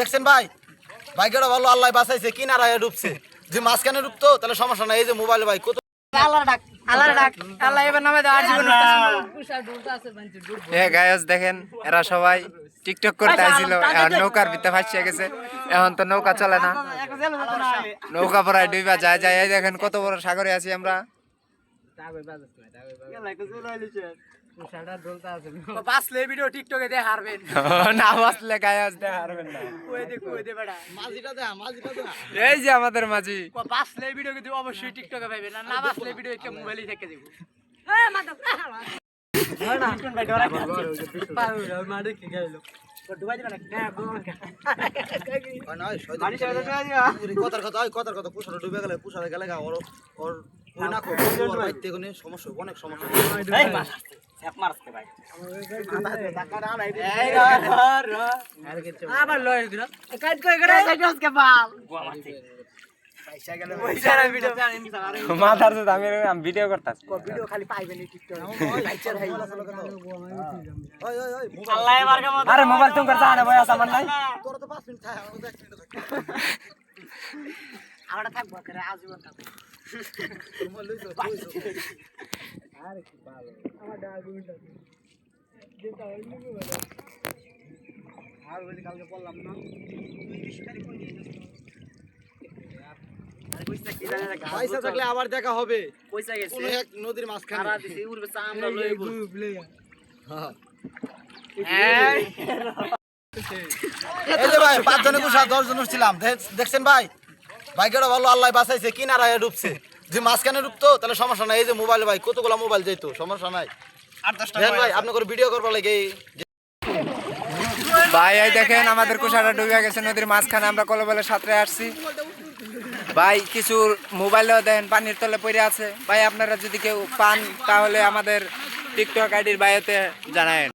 দেখছেন ভাই? ভাগ্যটা ভালো আল্লাহ বাঁচাইছে কিনারায় ডুবছে। যে মাঝখানে ডুবতো তাহলে সমস্যা নাই। এই যে মোবাইল ভাই কত দেখেন এরা সবাই টিকটক করতে আসছিল আর নৌকার ভিতরে ফাঁসিয়ে গেছে। এখন তো নৌকা চলে না। নৌকা পড়ায় ডুইবা যায় যায়। এই দেখেন কত বড় সাগরে আছি আমরা। ভিডিও টিকটকে দিয়ে হারবেন না বাসলে গায়স দেখা হারবেন না। কই দে কই দে বেটা। মাঝিটা দে মাঝিটা দে এই যে আমাদের মাঝি। বাসলে ভিডিও কিন্তু অবশ্যই টিকটকে পাইবেন আর না বাসলে ভিডিও একটা মোবাইলই থেকে দেব। কথার কথা কথার ডুবে গেলে পুষারে গেলে গা ওর ওর ওই না কো ওর বাইতে কোনে সমস্যা অনেক সমস্যা আবার লয় দিল কাট কই করে আজকে বাল মাথার সাথে আমি আমি ভিডিও করতেছি। ভিডিও খালি পাইবেন টিকটকে ওই ওই ওই মোবাইল আল্লাহ এবার কেমন আরে মোবাইল তুমি করতে আনে বয়স আমার নাই। তোর তো 5 মিনিট থাকে আমাদের 1 মিনিট থাকে আমরা থাকব আজীবন থাকব। তোর মোবাইল লইছো লইছো আর বলি কালকে বললাম না পয়সা থাকলে আবার দেখা হবে। পয়সা গেছে। এক নদীর মাঝখানে। সারা দিছে উড়বে আমরা লই হ্যাঁ। এই। যে ভাই পাঁচ জনে কুসা দশ জন ছিলাম দেখছেন ভাই? ভাগ্যটা ভালো আল্লাহ বাঁচাইছে কিনারায় ডুবছে। যে মাঝখানে ডুবতো তাহলে সমস্যা নাই। এই যে মোবাইল ভাই কতগুলো মোবাইল যাইতো? সমস্যা নাই। দেখেন ভাই আপনি করে ভিডিও করবার লাগে। ভাই এই দেখেন আমাদের কুষাটা ডুবে গেছে নদীর মাঝখানে আমরা কলবলে সাঁতরে আসছি। ভাই কিছু মোবাইলও দেখেন পানির তলে পড়ে আছে। ভাই আপনারা যদি কেউ পান তাহলে আমাদের টিকটক আইডির বায়োতে জানায়েন।